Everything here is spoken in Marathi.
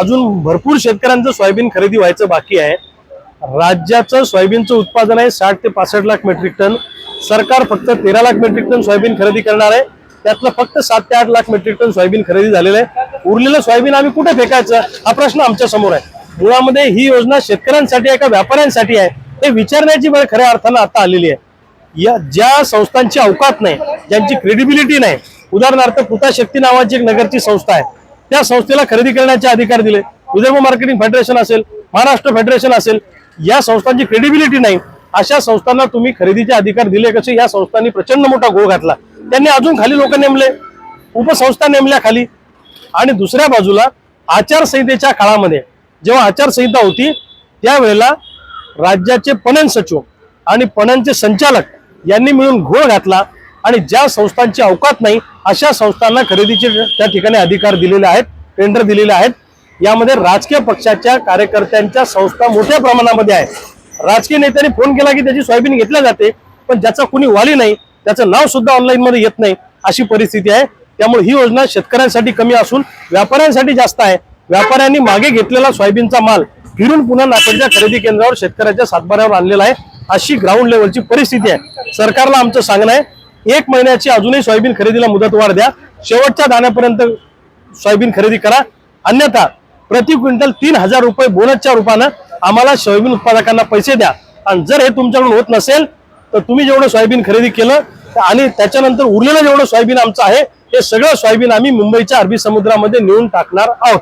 अजून भरपूर शेतकऱ्यांचं सोयाबीन खरेदी व्हायचं बाकी आहे. राज्याचं सोयाबीनचं उत्पादन आहे साठ ते पासष्ट लाख मेट्रिक टन सरकार फक्त तेरा लाख मेट्रिक टन सोयाबीन खरेदी करणार आहे. त्यातलं फक्त सात ते आठ लाख मेट्रिक टन सोयाबीन खरेदी झालेलं आहे. उरलेलं सोयाबीन आम्ही कुठे फेकायचं? हा प्रश्न आमच्यासमोर आहे. मुळामध्ये ही योजना शेतकऱ्यांसाठी आहे का व्यापाऱ्यांसाठी आहे? हे विचारण्याची वेळ खऱ्या अर्थानं आता आलेली आहे. या ज्या संस्थांची अवकात नाही ज्यांची क्रेडिबिलिटी नाही उदाहरणार्थ पुता शक्ती नावाची एक नगरची संस्था आहे. त्या संस्थेला खरेदी करण्याचे अधिकार दिले. विदर्भ मार्केटिंग फेडरेशन असेल महाराष्ट्र फेडरेशन असेल या संस्थांची क्रेडिबिलिटी नाही. अशा संस्थांना तुम्ही खरेदीचे अधिकार दिले कसे? या संस्थांनी प्रचंड मोठा घोळ घातला. त्यांनी अजून खाली लोक नेमले उपसंस्था नेमल्या खाली. आणि दुसऱ्या बाजूला आचारसंहितेच्या काळामध्ये जेव्हा आचारसंहिता होती त्यावेळेला राज्याचे पणन सचिव आणि पणनचे संचालक यांनी मिळून घोळ घातला. आणि ज्या संस्थांची अवकात नाही अशा संस्थांना खरेदीचे त्या ठिकाणी अधिकार दिलेले आहेत टेंडर दिलेले आहेत. यामध्ये राजकीय पक्षाच्या कार्यकर्त्यांच्या संस्था मोठ्या प्रमाणामध्ये आहेत. राजकीय नेत्यांनी फोन केला की त्याची सोयाबीन घेतल्या जाते पण ज्याचा कुणी वाली नाही त्याचं नाव सुद्धा ऑनलाईनमध्ये येत नाही अशी परिस्थिती आहे. त्यामुळे ही योजना शेतकऱ्यांसाठी कमी असून व्यापाऱ्यांसाठी जास्त आहे. व्यापाऱ्यांनी मागे घेतलेला सोयाबीनचा माल फिरून पुन्हा नाकडच्या खरेदी केंद्रावर शेतकऱ्याच्या सातबाऱ्यावर आणलेला आहे. अशी ग्राउंड लेवलची परिस्थिती आहे. सरकारला आमचं सांगणं आहे एक महिन्याची अजूनही सोयाबीन खरेदीला मुदतवाढ द्या. शेवटच्या दाण्यापर्यंत सोयाबीन खरेदी करा. अन्यथा प्रति क्विंटल तीन हजार रुपये बोनसच्या रूपानं आम्हाला सोयाबीन उत्पादकांना पैसे द्या. आणि जर हे तुमच्याकडून होत नसेल तर तुम्ही जेवढं सोयाबीन खरेदी केलं आणि त्याच्यानंतर उरलेलं जेवढं सोयाबीन आमचं आहे हे सगळं सोयाबीन आम्ही मुंबईच्या अरबी समुद्रामध्ये नेऊन टाकणार आहोत.